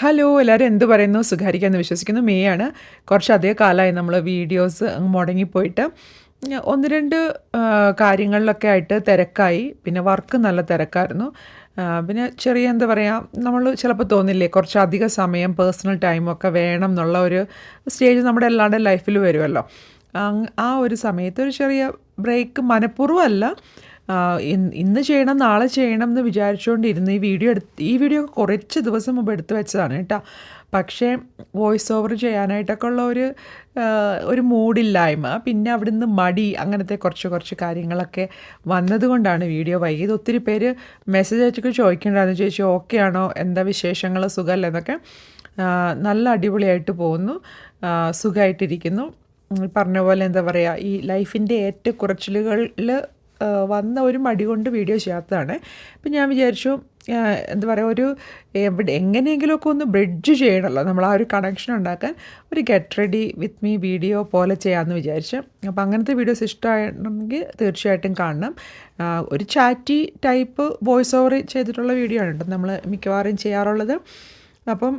Hello എല്ലാവരും എന്ത് പറയുന്നു? സുഖാരിക്കാന്ന് വിശ്വസിക്കുന്നു. മെയ് ആണ്. കുറച്ച് അധിക കാലമായി നമ്മൾ വീഡിയോസ് മുടങ്ങിപ്പോയിട്ട്. ഒന്ന് രണ്ട് കാര്യങ്ങളിലൊക്കെ ആയിട്ട് തിരക്കായി. പിന്നെ വർക്ക് നല്ല തിരക്കായിരുന്നു. പിന്നെ ചെറിയ എന്താ പറയുക നമ്മൾ ചിലപ്പോൾ തോന്നില്ലേ കുറച്ച് അധിക സമയം പേഴ്സണൽ ടൈമൊക്കെ വേണം എന്നുള്ള ഒരു സ്റ്റേജ് നമ്മുടെ എല്ലാവരുടെ ലൈഫിൽ വരുമല്ലോ ആ ഒരു സമയത്ത് ഒരു ചെറിയ ബ്രേക്ക് മനഃപൂർവമല്ല. ഇന്ന് ചെയ്യണം നാളെ ചെയ്യണം എന്ന് വിചാരിച്ചുകൊണ്ടിരുന്നു ഈ വീഡിയോ എടുത്ത് ഈ വീഡിയോ കുറച്ച് ദിവസം മുമ്പ് എടുത്തു വെച്ചതാണ് കേട്ടോ. പക്ഷേ വോയിസ് ഓവർ ചെയ്യാനായിട്ടൊക്കെ ഉള്ള ഒരു ഒരു മൂഡില്ലായ്മ പിന്നെ അവിടുന്ന് മടി അങ്ങനത്തെ കുറച്ച് കുറച്ച് കാര്യങ്ങളൊക്കെ വന്നതുകൊണ്ടാണ് വീഡിയോ വൈകിയത്. ഒത്തിരി പേര് മെസ്സേജ് അയച്ചൊക്കെ ചോദിക്കേണ്ടതെന്ന് ചോദിച്ചു ഓക്കെ ആണോ? എന്താ വിശേഷങ്ങൾ? സുഖമല്ലേ? എന്നൊക്കെ. നല്ല അടിപൊളിയായിട്ട് പോകുന്നു. സുഖമായിട്ടിരിക്കുന്നു. പറഞ്ഞ പോലെ എന്താ പറയുക ഈ ലൈഫിന്റെ ഏറ്റക്കുറച്ചിലുകളിൽ വന്ന ഒരു മടി കൊണ്ട് വീഡിയോ ചെയ്യാത്തതാണ്. അപ്പം ഞാൻ വിചാരിച്ചു എന്താ പറയുക ഒരു എവിടെ എങ്ങനെയെങ്കിലുമൊക്കെ ഒന്ന് ബ്രിഡ്ജ് ചെയ്യണമല്ലോ നമ്മൾ ആ ഒരു കണക്ഷൻ ഉണ്ടാക്കാൻ ഒരു get ready with me video പോലെ ചെയ്യാമെന്ന് വിചാരിച്ചു. അപ്പോൾ അങ്ങനത്തെ വീഡിയോസ് ഇഷ്ടമാണെങ്കിൽ തീർച്ചയായിട്ടും കാണണം. ഒരു ചാറ്റി ടൈപ്പ് വോയിസ് ഓവർ ചെയ്തിട്ടുള്ള വീഡിയോ ആണ് കേട്ടോ നമ്മൾ മിക്കവാറും ചെയ്യാറുള്ളത്. അപ്പം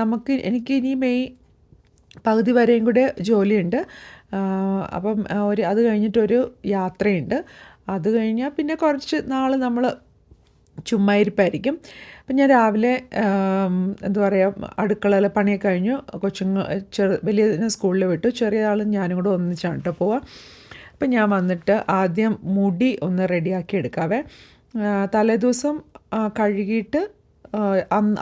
നമുക്ക് എനിക്ക് ഇനി മെയ് പകുതി വരെയും കൂടെ ജോലിയുണ്ട്. അപ്പം ഒരു അത് കഴിഞ്ഞിട്ടൊരു യാത്രയുണ്ട്. അത് കഴിഞ്ഞാൽ പിന്നെ കുറച്ച് നാൾ നമ്മൾ ചുമ്മാ ഇരിപ്പായിരിക്കും. അപ്പം ഞാൻ രാവിലെ എന്താ പറയുക അടുക്കളയിലെ പണിയൊക്കെ കഴിഞ്ഞു. കൊച്ചുങ്ങ ചെറു വലിയ സ്കൂളിൽ വിട്ടു. ചെറിയ ആളും ഞാനും കൂടെ ഒന്നിച്ചാണ് കേട്ടോ പോവാം. അപ്പം ഞാൻ വന്നിട്ട് ആദ്യം മുടി ഒന്ന് റെഡിയാക്കി എടുക്കാവേ. തലേദിവസം കഴുകിയിട്ട്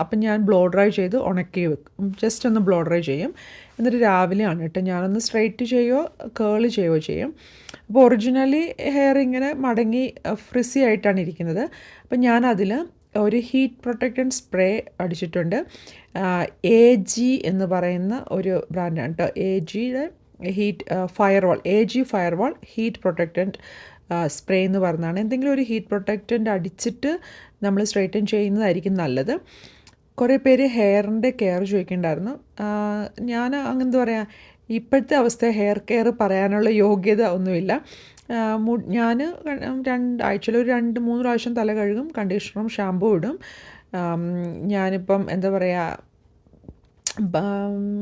അപ്പം ഞാൻ ബ്ലോ ഡ്രൈ ചെയ്ത് ഉണക്കി വെക്കും. ജസ്റ്റ് ഒന്ന് ബ്ലോ ഡ്രൈ ചെയ്യും. എന്നിട്ട് രാവിലെയാണ് കേട്ടോ. ഞാനൊന്ന് സ്ട്രൈറ്റ് ചെയ്യുകയോ കേൾ ചെയ്യുകയോ ചെയ്യും. അപ്പോൾ ഒറിജിനലി ഹെയർ ഇങ്ങനെ മടങ്ങി ഫ്രിസി ആയിട്ടാണ് ഇരിക്കുന്നത്. അപ്പം ഞാനതിൽ ഒരു ഹീറ്റ് പ്രൊട്ടക്റ്റന്റ് സ്പ്രേ അടിച്ചിട്ടുണ്ട്. എ ജി എന്ന് പറയുന്ന ഒരു ബ്രാൻഡാണ് കേട്ടോ. എ ജിയുടെ heat firewall A G firewall heat protectant spray എന്ന് പറഞ്ഞതാണ് എന്തെങ്കിലും ഒരു ഹീറ്റ് പ്രൊട്ടക്റ്റന്റ് അടിച്ചിട്ട് നമ്മൾ സ്ട്രൈറ്റൻ ചെയ്യുന്നതായിരിക്കും നല്ലത്. കുറേ പേര് ഹെയറിന്റെ കെയർ ചോദിക്കുന്നുണ്ടായിരുന്നു. ഞാൻ അങ്ങെന്താ പറയുക ഇപ്പോഴത്തെ അവസ്ഥ ഹെയർ കെയർ പറയാനുള്ള യോഗ്യത ഒന്നുമില്ല. ഞാൻ രണ്ട് ആഴ്ചയിൽ ഒരു രണ്ട് മൂന്ന് പ്രാവശ്യം തല കഴുകും കണ്ടീഷണറും ഷാമ്പൂ ഇടും. ഞാനിപ്പം എന്താ പറയുക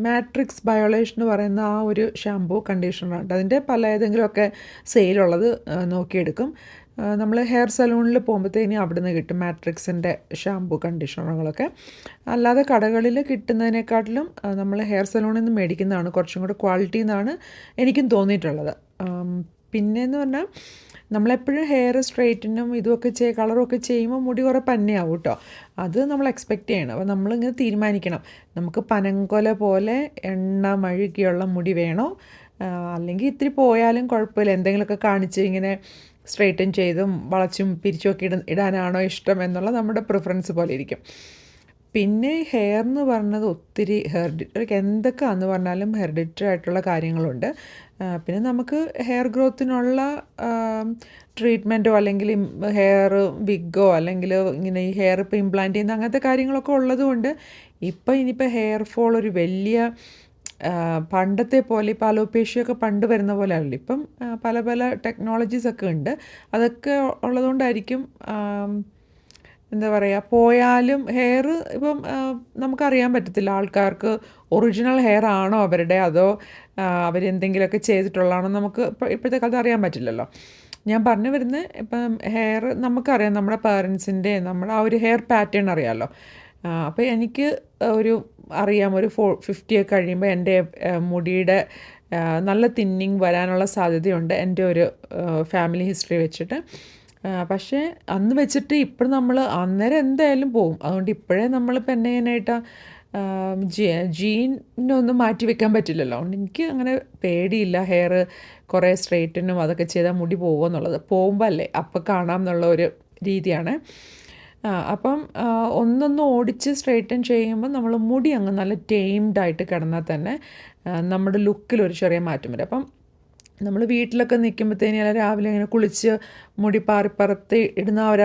മാട്രിക്സ് ബയോളേഷൻ എന്ന് പറയുന്ന ആ ഒരു ഷാമ്പൂ കണ്ടീഷണറാണ് അതിന്റെ പല ഏതെങ്കിലുമൊക്കെ സെയിലുള്ളത് നോക്കിയെടുക്കും. നമ്മൾ ഹെയർ സലൂണിൽ പോകുമ്പോഴത്തേന് അവിടെ നിന്ന് കിട്ടും മാട്രിക്സിന്റെ ഷാമ്പൂ കണ്ടീഷണറുകളൊക്കെ അല്ലാതെ കടകളിൽ കിട്ടുന്നതിനെക്കാട്ടിലും നമ്മൾ ഹെയർ സലൂണിൽ നിന്ന് മേടിക്കുന്നതാണ് കുറച്ചും കൂടെ ക്വാളിറ്റി എന്നാണ് എനിക്കും തോന്നിയിട്ടുള്ളത്. പിന്നെയെന്ന് പറഞ്ഞാൽ നമ്മളെപ്പോഴും ഹെയർ സ്ട്രെയിറ്റനും ഇതുമൊക്കെ ചെയ്യ കളറൊക്കെ ചെയ്യുമ്പോൾ മുടി കുറേ പന്നയാവും കേട്ടോ. അത് നമ്മൾ എക്സ്പെക്റ്റ് ചെയ്യണം. അപ്പോൾ നമ്മളിങ്ങനെ തീരുമാനിക്കണം. നമുക്ക് പനങ്കൊല പോലെ എണ്ണ മഴുകിയുള്ള മുടി വേണോ? അല്ലെങ്കിൽ ഇത്തിരി പോയാലും കുഴപ്പമില്ല. എന്തെങ്കിലുമൊക്കെ കാണിച്ച് ഇങ്ങനെ സ്ട്രെയിറ്റൻ ചെയ്തും വളച്ചും പിരിച്ചുമൊക്കെ ഇട ഇടാനാണോ ഇഷ്ടം എന്നുള്ള നമ്മുടെ പ്രിഫറൻസ് പോലെ ഇരിക്കും. പിന്നെ ഹെയർ എന്ന് പറഞ്ഞത് ഒത്തിരി ഹെറിഡിറ്ററി എന്തൊക്കെയാണെന്ന് പറഞ്ഞാലും ഹെറിഡിറ്ററി ആയിട്ടുള്ള കാര്യങ്ങളുണ്ട്. പിന്നെ നമുക്ക് ഹെയർ ഗ്രോത്തിനുള്ള ട്രീറ്റ്മെന്റോ അല്ലെങ്കിൽ ഹെയർ വിഗോ അല്ലെങ്കിൽ ഇങ്ങനെ ഈ ഹെയർ ഇപ്പോൾ ഇംപ്ലാന്റ് ചെയ്യുന്ന അങ്ങനത്തെ കാര്യങ്ങളൊക്കെ ഉള്ളതുകൊണ്ട് ഇപ്പോൾ ഇനിയിപ്പോൾ ഹെയർ ഫോൾ ഒരു വലിയ പണ്ടത്തെ പോലെ ഇപ്പോൾ അലോപേഷ്യയൊക്കെ പണ്ട് വരുന്ന പോലെ അല്ല ഇപ്പം പല പല ടെക്നോളജീസ് ഒക്കെ ഉണ്ട്. അതൊക്കെ ഉള്ളതുകൊണ്ടായിരിക്കും എന്താ പറയുക പോയാലും ഹെയർ ഇപ്പം നമുക്കറിയാൻ പറ്റത്തില്ല ആൾക്കാർക്ക് ഒറിജിനൽ ഹെയർ ആണോ അവരുടെ അതോ അവരെന്തെങ്കിലുമൊക്കെ ചെയ്തിട്ടുള്ളതാണോ നമുക്ക് ഇപ്പോഴത്തെ കാലത്ത് അറിയാൻ പറ്റില്ലല്ലോ. ഞാൻ പറഞ്ഞു വരുന്നത് ഇപ്പം ഹെയർ നമുക്കറിയാം നമ്മുടെ പേരൻസിന്റെ നമ്മുടെ ആ ഒരു ഹെയർ പാറ്റേൺ അറിയാമല്ലോ അപ്പോൾ എനിക്ക് ഒരു അറിയാം ഒരു ഫോ ഫിഫ്റ്റിയൊക്കെ കഴിയുമ്പോൾ എന്റെ മുടിയുടെ നല്ല തിന്നിങ് വരാനുള്ള സാധ്യതയുണ്ട് എന്റെ ഒരു ഫാമിലി ഹിസ്റ്ററി വെച്ചിട്ട്. പക്ഷേ അന്ന് വെച്ചിട്ട് ഇപ്പോഴും നമ്മൾ അന്നേരം എന്തായാലും പോവും. അതുകൊണ്ട് ഇപ്പോഴേ നമ്മളിപ്പോൾ എന്നെ ജീനിനെ ജീനൊന്നും മാറ്റി വെക്കാൻ പറ്റില്ലല്ലോ. അതുകൊണ്ട് എനിക്ക് അങ്ങനെ പേടിയില്ല ഹെയർ കുറേ സ്ട്രെയിറ്റനും അതൊക്കെ ചെയ്താൽ മുടി പോകുമെന്നുള്ളത് പോകുമ്പോൾ അല്ലേ അപ്പം കാണാം എന്നുള്ള ഒരു രീതിയാണ്. അപ്പം ഒന്നൊന്ന് ഓടിച്ച് സ്ട്രെയിറ്റൻ ചെയ്യുമ്പോൾ നമ്മൾ മുടി അങ്ങ് നല്ല ടെയിംഡായിട്ട് കിടന്നാൽ തന്നെ നമ്മുടെ ലുക്കിൽ ഒരു ചെറിയ മാറ്റം വരും. അപ്പം നമ്മൾ വീട്ടിലൊക്കെ നിൽക്കുമ്പോഴത്തേനും അല്ല രാവിലെ ഇങ്ങനെ കുളിച്ച് മുടി പാറിപ്പറത്ത് ഇടുന്ന ആ ഒരു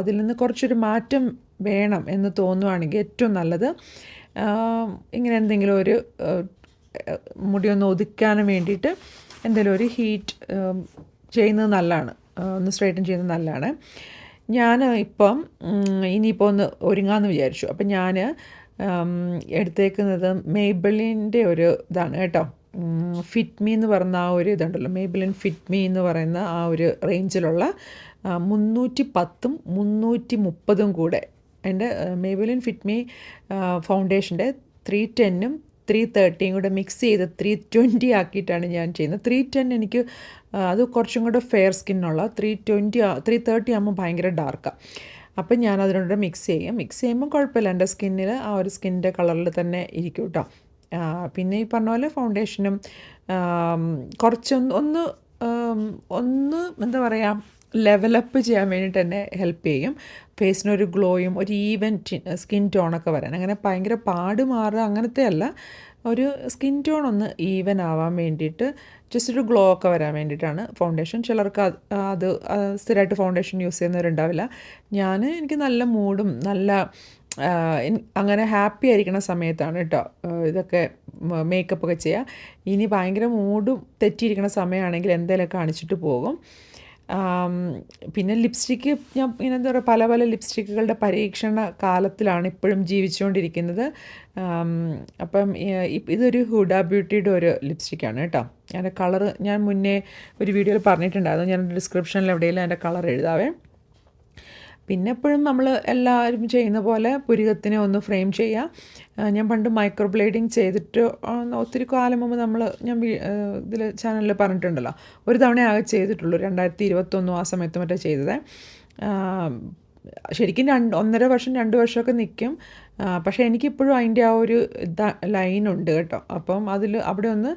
അതിൽ നിന്ന് കുറച്ചൊരു മാറ്റം വേണം എന്ന് തോന്നുവാണെങ്കിൽ ഏറ്റവും നല്ലത് ഇങ്ങനെ എന്തെങ്കിലും ഒരു മുടിയൊന്ന് ഒതുക്കാനും വേണ്ടിയിട്ട് എന്തെങ്കിലും ഒരു ഹീറ്റ് ചെയ്യുന്നത് നല്ലതാണ്. ഒന്ന് സ്ട്രൈറ്റൻ ചെയ്യുന്നത് നല്ലതാണ്. ഞാൻ ഇപ്പം ഇനിയിപ്പോൾ ഒന്ന് ഒരുങ്ങാമെന്ന് വിചാരിച്ചു. അപ്പം ഞാൻ എടുത്തേക്കുന്നത് മേബിളിന്റെ ഒരു ഇതാണ് കേട്ടോ. ഫിറ്റ് മീ എന്ന് പറയുന്ന ആ ഒരു ഇതുണ്ടല്ലോ. മേബിളിൻ ഫിറ്റ് മീ എന്ന് പറയുന്ന ആ ഒരു റേഞ്ചിലുള്ള മുന്നൂറ്റി പത്തും മുന്നൂറ്റി മുപ്പതും കൂടെ എന്റെ മേബിളിൻ ഫിറ്റ് മീ ഫൗണ്ടേഷന്റെ ത്രീ ടെന്നും ത്രീ തേർട്ടിയും കൂടെ മിക്സ് ചെയ്ത് ത്രീ ട്വന്റി ആക്കിയിട്ടാണ് ഞാൻ ചെയ്യുന്നത്. ത്രീ ടെൻ എനിക്ക് അത് കുറച്ചും കൂടെ ഫെയർ സ്കിന്നുള്ള ത്രീ ട്വന്റി ത്രീ തേർട്ടി ആകുമ്പോൾ ഭയങ്കര ഡാർക്കാണ് അപ്പം ഞാൻ അതിനോട് മിക്സ് ചെയ്യും. മിക്സ് ചെയ്യുമ്പോൾ കുഴപ്പമില്ല. എന്റെ സ്കിന്നിൽ ആ ഒരു സ്കിന്നിന്റെ കളറിൽ തന്നെ ഇരിക്കും കേട്ടോ പിന്നെ ഈ പറഞ്ഞ പോലെ ഫൗണ്ടേഷനും കുറച്ചൊന്ന് ഒന്ന് ഒന്ന് എന്താ പറയുക ലെവലപ്പ് ചെയ്യാൻ വേണ്ടിയിട്ട് തന്നെ ഹെൽപ്പ് ചെയ്യും. ഫേസിനൊരു ഗ്ലോയും ഒരു ഈവൻ സ്കിൻ ടോണൊക്കെ വരാൻ. അങ്ങനെ ഭയങ്കര പാട് മാറുക അങ്ങനത്തെ അല്ല. ഒരു സ്കിൻ ടോൺ ഒന്ന് ഈവൻ ആവാൻ വേണ്ടിയിട്ട് ജസ്റ്റ് ഒരു ഗ്ലോ ഒക്കെ വരാൻ വേണ്ടിയിട്ടാണ് ഫൗണ്ടേഷൻ ചിലർക്ക് അത് സ്ഥിരമായിട്ട് ഫൗണ്ടേഷൻ യൂസ് ചെയ്യുന്നവരുണ്ടാവില്ല. ഞാൻ എനിക്ക് നല്ല മൂഡും നല്ല അങ്ങനെ ഹാപ്പി ആയിരിക്കുന്ന സമയത്താണ് കേട്ടോ ഇതൊക്കെ മേക്കപ്പ് ഒക്കെ ചെയ്യുക ഇനി ഭയങ്കര മൂഡും തെറ്റിയിരിക്കുന്ന സമയമാണെങ്കിൽ എന്തെങ്കിലുമൊക്കെ കാണിച്ചിട്ട് പോകും. പിന്നെ ലിപ്സ്റ്റിക്ക് ഞാൻ ഇങ്ങനെ എന്താ പറയുക പല പല ലിപ്സ്റ്റിക്കുകളുടെ പരീക്ഷണ കാലത്തിലാണ് ഇപ്പോഴും ജീവിച്ചുകൊണ്ടിരിക്കുന്നത്. അപ്പം ഇതൊരു ഹുഡ ബ്യൂട്ടിയുടെ ഒരു ലിപ്സ്റ്റിക്കാണ് കേട്ടോ. അതിന്റെ കളറ് ഞാൻ മുന്നേ ഒരു വീഡിയോയിൽ പറഞ്ഞിട്ടുണ്ടായിരുന്നു. ഞാൻ ഡിസ്ക്രിപ്ഷനിൽ എവിടെയെങ്കിലും അതിന്റെ കളർ എഴുതാവേ. പിന്നെ എപ്പോഴും നമ്മൾ എല്ലാവരും ചെയ്യുന്ന പോലെ പുരികത്തിനെ ഒന്ന് ഫ്രെയിം ചെയ്യുക ഞാൻ പണ്ട് മൈക്രോ ബ്ലേഡിങ് ചെയ്തിട്ട് ഒത്തിരി കാലം മുമ്പ് നമ്മൾ ഞാൻ ഇതിൽ ചാനലിൽ പറഞ്ഞിട്ടുണ്ടല്ലോ ഒരു തവണ ആകെ ചെയ്തിട്ടുള്ളൂ രണ്ടായിരത്തി ഇരുപത്തൊന്നും ആ സമയത്ത് മറ്റേ ചെയ്തത്. ശരിക്കും രണ്ട് ഒന്നര വർഷം രണ്ട് വർഷമൊക്കെ നിൽക്കും പക്ഷേ എനിക്കിപ്പോഴും അതിന്റെ ആ ഒരു ലൈൻ ഉണ്ട് കേട്ടോ. അപ്പം അതിൽ അവിടെ ഒന്ന്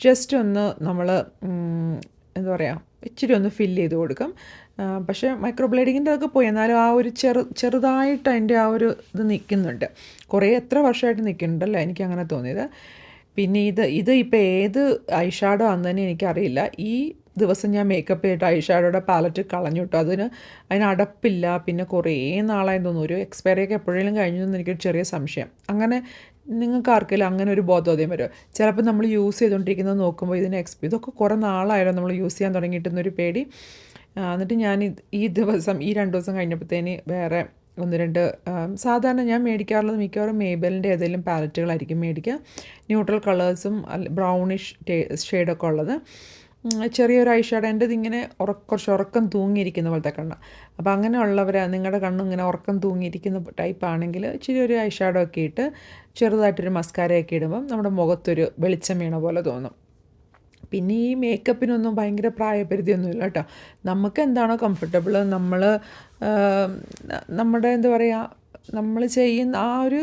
ജസ്റ്റ് ഒന്ന് നമ്മൾ എന്താ പറയുക ഇച്ചിരി ഒന്ന് ഫില്ല് ചെയ്ത് കൊടുക്കും. പക്ഷേ മൈക്രോ ബ്ലേഡിങ്ങിന്റെ അതൊക്കെ പോയി. എന്നാലും ആ ഒരു ചെറു ചെറുതായിട്ട് അതിന്റെ ആ ഒരു ഇത് നിൽക്കുന്നുണ്ട്. കുറേ എത്ര വർഷമായിട്ട് നിൽക്കുന്നുണ്ടല്ലോ എനിക്ക് അങ്ങനെ തോന്നിയത്. പിന്നെ ഇത് ഇത് ഇപ്പോൾ ഏത് ഐഷാഡോ ആണെന്ന് എനിക്കറിയില്ല. ഈ ദിവസം ഞാൻ മേക്കപ്പ് ചെയ്തിട്ട് ഐഷാഡോയുടെ പാലറ്റ് കളഞ്ഞു കിട്ടും അതിന് അതിന് അടപ്പില്ല. പിന്നെ കുറേ നാളായി തോന്നുന്നു. ഒരു എക്സ്പയറി ഒക്കെ എപ്പോഴേലും കഴിഞ്ഞു എന്ന് എനിക്കൊരു ചെറിയ സംശയം. അങ്ങനെ നിങ്ങൾക്ക് ആർക്കെങ്കിലും അങ്ങനെ ഒരു ബോധോദയം വരും. ചിലപ്പോൾ നമ്മൾ യൂസ് ചെയ്തുകൊണ്ടിരിക്കുന്നത് നോക്കുമ്പോൾ ഇതിന് എക്സ്പി ഇതൊക്കെ കുറേ നാളായാലും നമ്മൾ യൂസ് ചെയ്യാൻ തുടങ്ങിയിട്ടെന്നൊരു പേടി. എന്നിട്ട് ഞാൻ ഈ ദിവസം ഈ രണ്ട് ദിവസം കഴിഞ്ഞപ്പോഴത്തേന് വേറെ ഒന്ന് രണ്ട് സാധാരണ ഞാൻ മേടിക്കാറുള്ളത് മിക്കവാറും മേബലിന്റെ ഏതെങ്കിലും പാലറ്റുകളായിരിക്കും മേടിക്കുക. ന്യൂട്രൽ കളേഴ്സും ബ്രൗണിഷ് ഷെയ്ഡൊക്കെ ഉള്ളത്. ചെറിയൊരു ഐഷാഡോ ഷാഡോ എന്റെ ഇതിങ്ങനെ ഉറ കുറച്ച് ഉറക്കം തൂങ്ങിയിരിക്കുന്ന പോലത്തെ കണ്ണ്. അപ്പോൾ അങ്ങനെയുള്ളവർ നിങ്ങളുടെ കണ്ണ് ഇങ്ങനെ ഉറക്കം തൂങ്ങിയിരിക്കുന്ന ടൈപ്പ് ആണെങ്കിൽ ഇച്ചിരി ഒരു ഐഷാഡോ ഷാഡോ ഒക്കെ ഇട്ട് ചെറുതായിട്ടൊരു മസ്കാരയൊക്കെ ഇടുമ്പം നമ്മുടെ മുഖത്തൊരു വെളിച്ചം വീണ പോലെ തോന്നും. പിന്നെ ഈ മേക്കപ്പിനൊന്നും ഭയങ്കര പ്രായപരിധിയൊന്നുമില്ല കേട്ടോ നമുക്ക് എന്താണോ കംഫർട്ടബിൾ നമ്മൾ നമ്മുടെ എന്താ പറയുക നമ്മൾ ചെയ്യുന്ന ആ ഒരു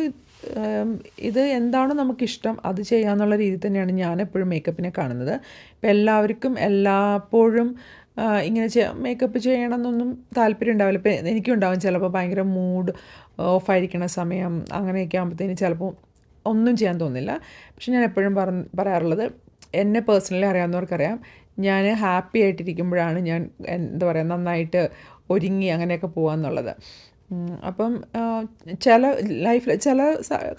ഇത് എന്താണോ നമുക്കിഷ്ടം? അത് ചെയ്യാന്നുള്ള രീതിയിൽ തന്നെയാണ് ഞാൻ എപ്പോഴും മേക്കപ്പിനെ കാണുന്നത്. ഇപ്പം എല്ലാവർക്കും എല്ലാപ്പോഴും ഇങ്ങനെ ചെയ്യാം മേക്കപ്പ് ചെയ്യണമെന്നൊന്നും താല്പര്യം ഉണ്ടാവില്ല ഇപ്പം എനിക്കും ഉണ്ടാവും ചിലപ്പോൾ ഭയങ്കര മൂഡ് ഓഫായിരിക്കണ സമയം അങ്ങനെയൊക്കെ ആകുമ്പോഴത്തേന് ചിലപ്പോൾ ഒന്നും ചെയ്യാൻ തോന്നില്ല. പക്ഷെ ഞാൻ എപ്പോഴും പറ പറയാറുള്ളത് എന്നെ പേഴ്സണലി അറിയാവുന്നവർക്കറിയാം. ഞാൻ ഹാപ്പി ആയിട്ടിരിക്കുമ്പോഴാണ് ഞാൻ എന്താ പറയുക നന്നായിട്ട് ഒരുങ്ങി അങ്ങനെയൊക്കെ പോകാമെന്നുള്ളത് അപ്പം ചില ലൈഫിൽ ചില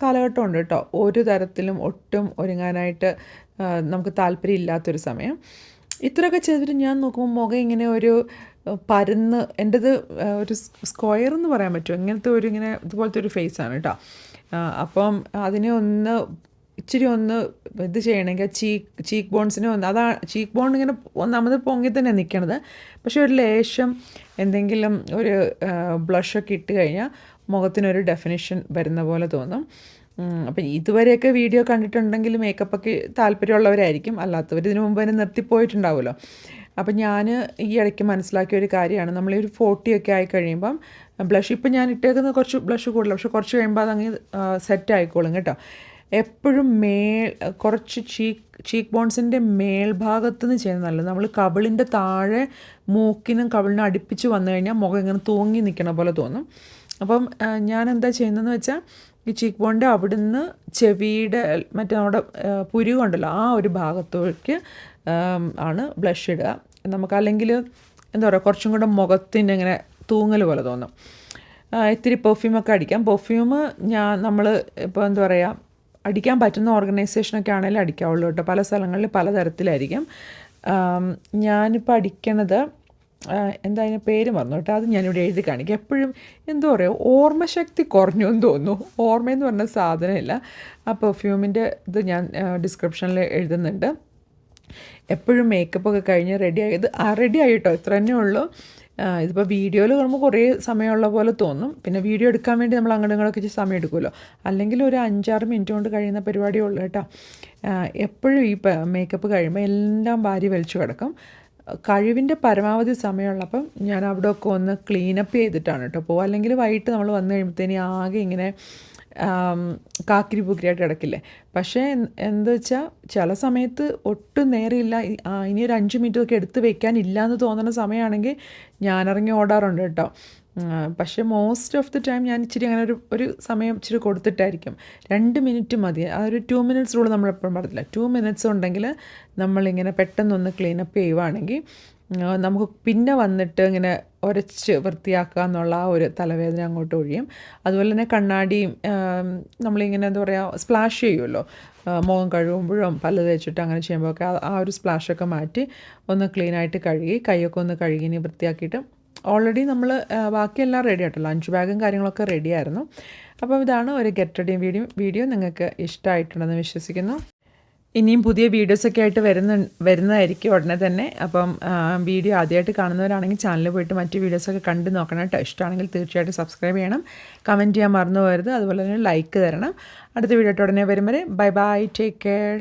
കാലഘട്ടം ഉണ്ട് കേട്ടോ ഒരു തരത്തിലും ഒട്ടും ഒരുങ്ങാനായിട്ട് നമുക്ക് താല്പര്യം ഇല്ലാത്തൊരു സമയം. ഇത്രയൊക്കെ ചെയ്തിട്ട് ഞാൻ നോക്കുമ്പോൾ മുഖം ഇങ്ങനെ ഒരു പരന്ന് എന്റെത് ഒരു സ്ക്വയർ എന്ന് പറയാൻ പറ്റുമോ? ഇങ്ങനത്തെ ഒരു ഇങ്ങനെ ഇതുപോലത്തെ ഒരു ഫേസ് ആണ് കേട്ടോ അപ്പം അതിനെ ഒന്ന് ഇച്ചിരി ഒന്ന് ഇത് ചെയ്യണമെങ്കിൽ ചീക്ക് ചീക്ക് ബോൺസിനെ ഒന്ന് അതാ ചീക്ക് ബോൺ ഇങ്ങനെ ഒന്നാമത് പൊങ്ങി തന്നെ നിൽക്കണത്. പക്ഷേ ഒരു ലേശം എന്തെങ്കിലും ഒരു ബ്ലഷൊക്കെ ഇട്ട് കഴിഞ്ഞാൽ മുഖത്തിനൊരു ഡെഫിനിഷൻ വരുന്ന പോലെ തോന്നും. അപ്പം ഇതുവരെയൊക്കെ വീഡിയോ കണ്ടിട്ടുണ്ടെങ്കിൽ മേക്കപ്പൊക്കെ താല്പര്യമുള്ളവരായിരിക്കും. അല്ലാത്തവർ ഇതിനു മുമ്പ് തന്നെ നിർത്തിപ്പോയിട്ടുണ്ടാവുമല്ലോ അപ്പം ഞാൻ ഈ ഇടയ്ക്ക് മനസ്സിലാക്കിയ ഒരു കാര്യമാണ്. നമ്മൾ ഒരു ഫോർട്ടിയൊക്കെ ആയി കഴിയുമ്പം ബ്ലഷ് ഇപ്പം ഞാൻ ഇട്ടേക്കുന്നത് കുറച്ച് ബ്ലഷ് കൂടുതൽ പക്ഷെ കുറച്ച് കഴിയുമ്പോൾ അതങ്ങ് സെറ്റ് ആയിക്കോളും കേട്ടോ. എപ്പോഴും മേൽ കുറച്ച് ചീക്ക് ചീക്ക് ബോൺസിന്റെ മേൽഭാഗത്ത് നിന്ന് ചെയ്യുന്നത് നല്ലത്. നമ്മൾ കവിളിന്റെ താഴെ മൂക്കിനും കവിളിനും അടുപ്പിച്ച് വന്നു കഴിഞ്ഞാൽ മുഖം ഇങ്ങനെ തൂങ്ങി നിൽക്കണ പോലെ തോന്നും. അപ്പം ഞാൻ എന്താ ചെയ്യുന്നതെന്ന് വെച്ചാൽ ഈ ചീക്ക് ബോണിന്റെ അവിടുന്ന് ചെവിയുടെ മറ്റേ നമ്മുടെ പുരുകൊണ്ടല്ലോ ആ ഒരു ഭാഗത്തേക്ക് ആണ് ബ്ലഷ് ഇടുക. നമുക്ക് അല്ലെങ്കിൽ എന്താ പറയുക കുറച്ചും കൂടെ മുഖത്തിന്റെ ഇങ്ങനെ തൂങ്ങൽ പോലെ തോന്നും. ഇത്തിരി പെർഫ്യൂമൊക്കെ അടിക്കാം. പെർഫ്യൂം ഞാൻ നമ്മൾ ഇപ്പോൾ എന്താ പറയുക അടിക്കാൻ പറ്റുന്ന ഓർഗനൈസേഷനൊക്കെ ആണെങ്കിലും അടിക്കാവുള്ളൂ കേട്ടോ. പല സ്ഥലങ്ങളിൽ പലതരത്തിലായിരിക്കും ഞാനിപ്പോൾ അടിക്കണത് എന്താ അതിന് പേര് മറന്നു കേട്ടോ. അത് ഞാനിവിടെ എഴുതി കാണിക്കും. എപ്പോഴും എന്തോ പറയുക ഓർമ്മശക്തി കുറഞ്ഞു എന്ന് തോന്നുന്നു. ഓർമ്മയെന്ന് പറഞ്ഞ സാധനമില്ല. ആ പെർഫ്യൂമിന്റെ ഇത് ഞാൻ ഡിസ്ക്രിപ്ഷനിൽ എഴുതുന്നുണ്ട്. എപ്പോഴും മേക്കപ്പൊക്കെ കഴിഞ്ഞ് റെഡി ആയത് ആ റെഡി ആയിട്ടോ? ഇത്ര തന്നെ ഉള്ളൂ. ഇതിപ്പോൾ വീഡിയോയിൽ കാണുമ്പോൾ കുറേ സമയമുള്ള പോലെ തോന്നും. പിന്നെ വീഡിയോ എടുക്കാൻ വേണ്ടി നമ്മൾ അങ്ങോട്ടും ഇങ്ങോട്ടൊക്കെ ഇച്ചിരി സമയം എടുക്കുമല്ലോ. അല്ലെങ്കിൽ ഒരു അഞ്ചാറ് മിനിറ്റ് കൊണ്ട് കഴിയുന്ന പരിപാടിയേ ഉള്ളൂ കേട്ടോ. എപ്പോഴും ഈ മേക്കപ്പ് കഴിയുമ്പോൾ എല്ലാം വാരി വലിച്ചു കിടക്കും. കഴിവിന്റെ പരമാവധി സമയമുള്ളപ്പം ഞാൻ അവിടെയൊക്കെ ഒന്ന് ക്ലീനപ്പ് ചെയ്തിട്ടാണ് കേട്ടോ പോകുക അല്ലെങ്കിൽ വൈകിട്ട് നമ്മൾ വന്നു കഴിയുമ്പോഴത്തേന് ആകെ ഇങ്ങനെ കാക്കിരി പൂക്കിരിയായിട്ട് കിടക്കില്ലേ? പക്ഷേ എന്ത് വെച്ചാൽ ചില സമയത്ത് ഒട്ടും നേരെയില്ല. ഇനി ഒരു അഞ്ച് മിനിറ്റ് ഒക്കെ എടുത്ത് വെക്കാനില്ല എന്ന് തോന്നുന്ന സമയമാണെങ്കിൽ ഞാനിറങ്ങി ഓടാറുണ്ട് കേട്ടോ. പക്ഷേ മോസ്റ്റ് ഓഫ് ദി ടൈം ഞാൻ ഇച്ചിരി അങ്ങനെ ഒരു ഒരു സമയം ഇച്ചിരി കൊടുത്തിട്ടായിരിക്കും. രണ്ട് മിനിറ്റ് മതി. ആ ഒരു ടു മിനിറ്റ്സ് റൂൾ നമ്മൾ എപ്പോഴും പറഞ്ഞില്ല ടു മിനിറ്റ്സ് ഉണ്ടെങ്കിൽ നമ്മളിങ്ങനെ പെട്ടെന്നൊന്ന് ക്ലീനപ്പ് ചെയ്യുവാണെങ്കിൽ നമുക്ക് പിന്നെ വന്നിട്ട് ഇങ്ങനെ ഉരച്ച് വൃത്തിയാക്കുക എന്നുള്ള ഒരു തലവേദന അങ്ങോട്ട് ഒഴിയും. അതുപോലെ തന്നെ കണ്ണാടിയും നമ്മളിങ്ങനെ എന്താ പറയുക സ്പ്ലാഷ് ചെയ്യുമല്ലോ മുഖം കഴുകുമ്പോഴും പല്ല് തേച്ചിട്ട് അങ്ങനെ ചെയ്യുമ്പോഴൊക്കെ ആ- ആ ഒരു സ്പ്ലാഷൊക്കെ മാറ്റി ഒന്ന് ക്ലീനായിട്ട് കഴുകി കൈയൊക്കെ ഒന്ന് കഴുകി ഇനി വൃത്തിയാക്കിയിട്ട് ഓൾറെഡി നമ്മൾ ബാക്കിയെല്ലാം റെഡി ആയിട്ടോ ലഞ്ച് ബാഗും കാര്യങ്ങളൊക്കെ റെഡിയായിരുന്നു അപ്പം ഇതാണ് ഒരു ഗെറ്റ് റെഡി വീഡിയോ വീഡിയോ നിങ്ങൾക്ക് ഇഷ്ടമായിട്ടുണ്ടെന്ന് വിശ്വസിക്കുന്നു. ഇനിയും പുതിയ വീഡിയോസൊക്കെ ആയിട്ട് വരുന്ന വരുന്നതായിരിക്കും ഉടനെ തന്നെ. അപ്പം വീഡിയോ ആദ്യമായിട്ട് കാണുന്നവരാണെങ്കിൽ ചാനലിൽ പോയിട്ട് മറ്റ് വീഡിയോസൊക്കെ കണ്ട് നോക്കണം കേട്ടോ. ഇഷ്ടമാണെങ്കിൽ തീർച്ചയായിട്ടും സബ്സ്ക്രൈബ് ചെയ്യണം. കമന്റ് ചെയ്യാൻ മറന്നു പോകരുത്. അതുപോലെ തന്നെ ലൈക്ക് തരണം. അടുത്ത വീഡിയോ ഉടനെ വരും വരെ ബൈ ബൈ ടേക്ക് കെയർ